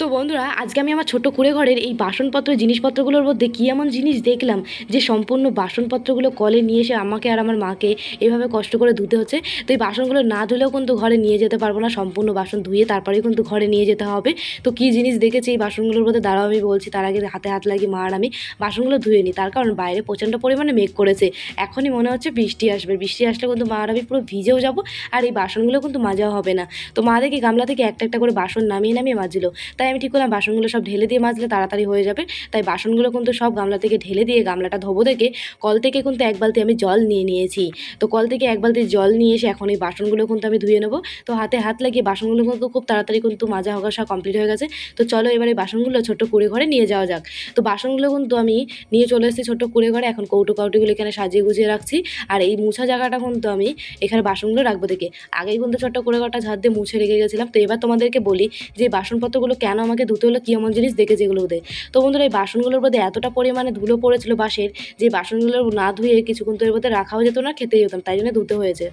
তো বন্ধুরা, আজকে আমি আমার ছোট কুড়ে ঘরের এই বাসনপত্র, জিনিসপত্রগুলোর মধ্যে কী এমন জিনিস দেখলাম যে সম্পূর্ণ বাসনপত্রগুলো কলে নিয়ে এসে আমাকে আর আমার মাকে এভাবে কষ্ট করে ধুতে হচ্ছে? তো এই বাসনগুলো না ধুলেও কিন্তু ঘরে নিয়ে যেতে পারব না, সম্পূর্ণ বাসন ধুয়ে তারপরেই কিন্তু ঘরে নিয়ে যেতে হবে। তো কী জিনিস দেখেছি এই বাসনগুলোর মধ্যে? দাঁড়াও আমি বলছি, তার আগে হাতে হাত লাগিয়ে মা আর আমি বাসনগুলো ধুয়ে নিই। তার কারণ বাইরে প্রচণ্ড পরিমাণে মেঘ করেছে। এখনই মনে হচ্ছে বৃষ্টি আসবে। বৃষ্টি আসলে কিন্তু মা আর আমি পুরো ভিজেও যাব আর এই বাসনগুলো কিন্তু মাজাও হবে না। তো মা দেখি গামলা থেকে একটা একটা করে বাসন নামিয়ে নামিয়ে মাজছিল তাই আমি ঠিক করলাম, বাসনগুলো সব ঢেলে দিয়ে মাজলে তাড়াতাড়ি হয়ে যাবে। তাই বাসনগুলো কিন্তু সব গামলা থেকে ঢেলে দিয়ে গামলাটা ধোবো দেখে কল থেকে কিন্তু এক বালতি আমি জল নিয়ে নিয়েছি। তো কল থেকে এক বালতি জল নিয়ে এসে এখন এই বাসনগুলো কিন্তু আমি ধুয়ে নেব। তো হাতে হাত লাগিয়ে বাসনগুলো কিন্তু খুব তাড়াতাড়ি কিন্তু মাজা হওয়া সব কমপ্লিট হয়ে গেছে। তো চলো এবার বাসনগুলো ছোট্ট কুড়ে ঘরে নিয়ে যাওয়া যাক। তো বাসনগুলো কিন্তু আমি নিয়ে চলে এসেছি ছোট্ট কুড়ে ঘরে। এখন কৌটো কাউটিগুলো এখানে সাজিয়ে গুজিয়ে রাখছি। আর এই মুছা জায়গাটা কিন্তু আমি এখানে বাসনগুলো রাখব দেখে। আগেই কিন্তু ছোট্ট কুড়ে ঘরটা ঝাড় দিয়ে মুছে রেখে গেছিলাম। তো এবার তোমাদেরকে বলি যে বাসনপত্রগুলো কেন আমাকে? ধুতে হলো কী এমন জিনিস দেখে যেগুলো দেয় তো বন্ধুরা, এই বাসনগুলোর মধ্যে এতটা পরিমাণে ধুলো পড়েছিল বাসের যে বাসনগুলো না ধুয়ে কিছুক্ষণ তো এর মধ্যে রাখাও যেত না, খেতেই যেতাম তাই জন্য ধুতে হয়েছে।